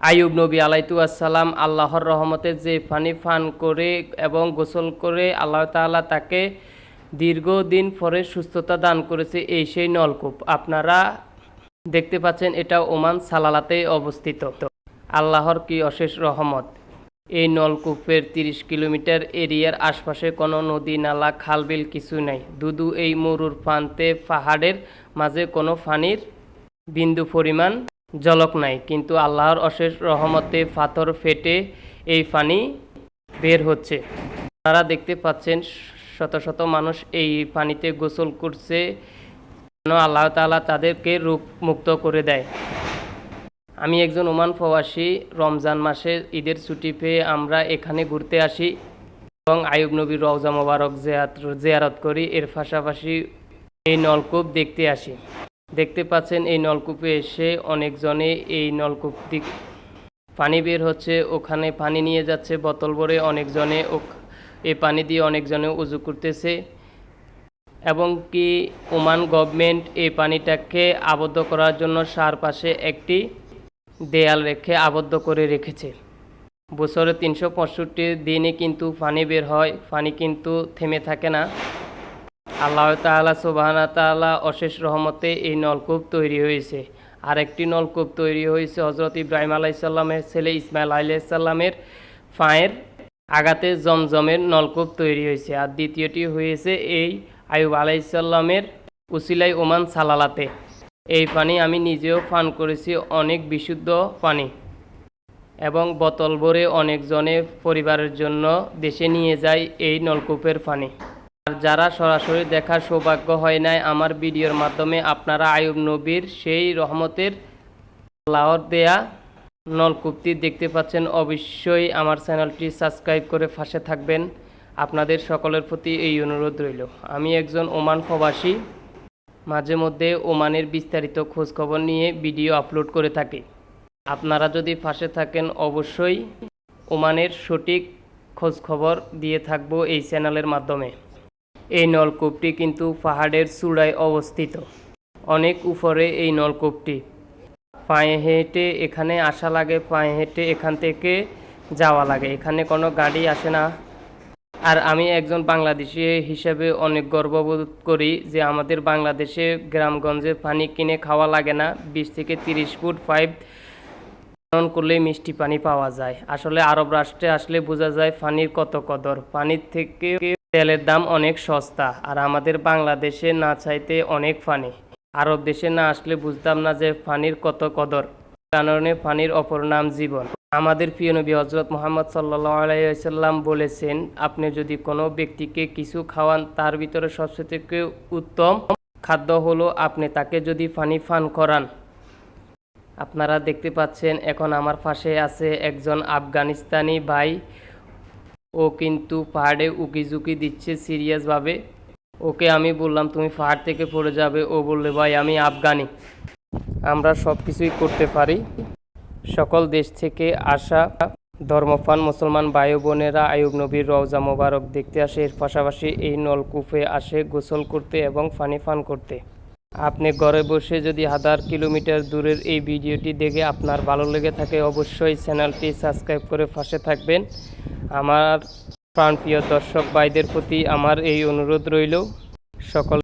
আইয়ুব নবী আলাইতু আসসালাম আল্লাহর রহমতে যে পানি পান করে এবং গোসল করে আল্লাহ তাআলা তাকে দীর্ঘদিন পরে সুস্থতা দান করেছে এই সেই নলকূপ। আপনারা দেখতে পাচ্ছেন এটা ওমান সালালাতে অবস্থিত। আল্লাহর কি অশেষ রহমত? এই নলকূপের তিরিশ কিলোমিটার এরিয়ার আশপাশে কোনো নদী, নালা খালবিল কিছু নাই। দুদু এই মরুর প্রান্তে পাহাড়ের মাঝে কোনো পানির বিন্দু পরিমাণ জলক নাই, কিন্তু আল্লাহর অশেষ রহমতে পাথর ফেটে এই পানি বের হচ্ছে। আপনারা দেখতে পাচ্ছেন শত শত মানুষ এই পানিতে গোসল করছে, যেন আল্লাহ তাআলা তাদেরকে রূপ মুক্ত করে দেয়। আমি একজন ওমান প্রবাসী, রমজান মাসে ঈদের ছুটি পেয়ে আমরা এখানে ঘুরতে আসি এবং আয়ুব নবীর রওজা মোবারক জিয়ারত করি। এর পাশাপাশি এই নলকূপ দেখতে আসি। দেখতে পাচ্ছেন এই নলকূপে এসে অনেকজনে এই নলকূপ দিক পানি বের হচ্ছে, ওখানে পানি নিয়ে যাচ্ছে, বোতল ভরে অনেকজনে ও- এই পানি দিয়ে অনেকজনে উজু করতেছে। এবং কি ওমান গভর্নমেন্ট এই পানিটাকে আবদ্ধ করার জন্য সার পাশে একটি দেয়াল রেখে আবদ্ধ করে রেখেছে। বছরে তিনশো পঁয়ষট্টি দিনে কিন্তু পানি বের হয়, পানি কিন্তু থেমে থাকে না। আল্লাহ তাআলা সুবাহানা তাআলা অশেষ রহমতে এই নলকূপ তৈরি হয়েছে। আর একটি নলকূপ তৈরি হয়েছে হজরত ইব্রাহিম আলাইসাল্লামের ছেলে ইসমাইল আলাইসাল্লামের ফায়ের আগাতে জমজমের নলকূপ তৈরি হয়েছে। আর দ্বিতীয়টি হয়েছে এই আয়ুব আলাইসাল্লামের উসিলাই ওমান সালালাতে। এই পানি আমি নিজেও পান করেছি, অনেক বিশুদ্ধ পানি। এবং বোতল ভরে অনেকজনে পরিবারের জন্য দেশে নিয়ে যায় এই নলকূপের পানি। আর যারা সরাসরি দেখার সৌভাগ্য হয় নাই, আমার ভিডিওর মাধ্যমে আপনারা আয়ুব নবীর সেই রহমতের লাহর দেয়া নলকূপটি দেখতে পাচ্ছেন। অবশ্যই আমার চ্যানেলটি সাবস্ক্রাইব করে পাশে থাকবেন। আপনাদের সকলের প্রতি এই অনুরোধ রইল। আমি একজন ওমান প্রবাসী। মাঝে মধ্যে ওমানের বিস্তারিত খোঁজখবর নিয়ে ভিডিও আপলোড করে থাকি। আপনারা যদি পাশে থাকেন, অবশ্যই ওমানের সঠিক খোঁজখবর দিয়ে থাকব এই চ্যানেলের মাধ্যমে। এই নলকূপটি কিন্তু পাহাড়ের চূড়ায় অবস্থিত। অনেক উপরে এই নলকূপটি। পায়ে হেঁটে এখানে আসা লাগে, পায়ে হেঁটে এখান থেকে যাওয়া লাগে। এখানে কোনো গাড়ি আসে না। আর আমি একজন বাংলাদেশি হিসেবে অনেক গর্ববোধ করি যে আমাদের বাংলাদেশে গ্রামগঞ্জে পানি কিনে খাওয়া লাগে না। বিশ থেকে তিরিশ ফুট পাইপ খনন করলেই মিষ্টি পানি পাওয়া যায়। আসলে আরব রাষ্ট্রে আসলে বোঝা যায় পানির কত কদর। পানির থেকে তেলের দাম অনেক সস্তা, আর আমাদের বাংলাদেশে না চাইতে অনেক পানি আরব দেশে না আসলে বুঝতাম না যে পানির কত কদর। কারণে পানির অপর নাম জীবন। আমাদের প্রিয় নবী হজরত মোহাম্মদ সাল্লাহ বলেছেন, আপনি যদি কোনো ব্যক্তিকে কিছু খাওয়ান, তার ভিতরে সবচেয়ে উত্তম খাদ্য হলো আপনি তাকে যদি পানি পান করান। আপনারা দেখতে পাচ্ছেন, এখন আমার পাশে আছে একজন আফগানিস্তানি ভাই। ও কিন্তু পাহাড়ে উকি ঝুঁকি দিচ্ছে সিরিয়াসভাবে। ওকে আমি বললাম, তুমি পাহাড় থেকে পড়ে যাবে। ও বললে, ভাই, আমি আফগানি। আমরা সব কিছুই করতে পারি। সকল দেশ থেকে আসা ধর্মপান মুসলমান ভাই বোনেরা আয়ুব নবীর রওজা মোবারক দেখতে আসে। এর পাশাপাশি এই নলকূপে আসে গোসল করতে এবং পানি পান করতে। আপনি ঘরে বসে যদি হাজার কিলোমিটার দূরের এই ভিডিওটি দেখে আপনার ভালো লেগে থাকে, অবশ্যই চ্যানেলটি সাবস্ক্রাইব করে পাশে থাকবেন। আমার প্রাণপ্রিয় দর্শক ভাইদের প্রতি আমার এই অনুরোধ রইল। সকল